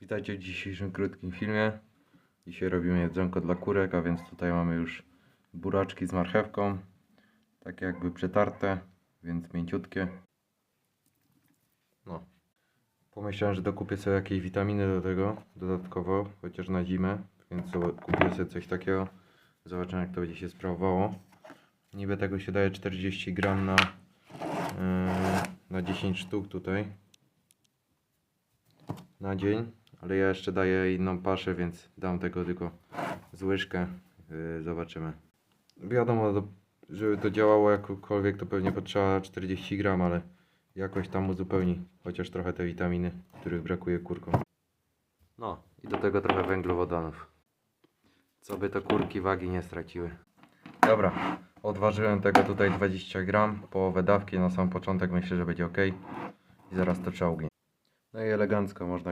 Witajcie w dzisiejszym krótkim filmie. Dzisiaj robimy jedzonko dla kurek, a więc tutaj mamy już buraczki z marchewką. Tak jakby przetarte, więc mięciutkie. No. Pomyślałem, że dokupię sobie jakieś witaminy do tego dodatkowo, chociaż na zimę, więc kupię sobie coś takiego. Zobaczymy jak to będzie się sprawowało. Niby tego się daje 40 gram na, yy, na 10 sztuk tutaj na dzień, ale ja jeszcze daję inną paszę, więc dam tego tylko z łyżkę. Yy, zobaczymy. Wiadomo, do- żeby to działało jakkolwiek, to pewnie potrzeba 40 gram, ale jakoś tam uzupełni chociaż trochę te witaminy, których brakuje kurkom. No i do tego trochę węglowodanów. Co by to kurki wagi nie straciły. Dobra, odważyłem tego tutaj 20 gram, połowę dawki na sam początek, myślę, że będzie ok. I zaraz to ugnieć. No i elegancko można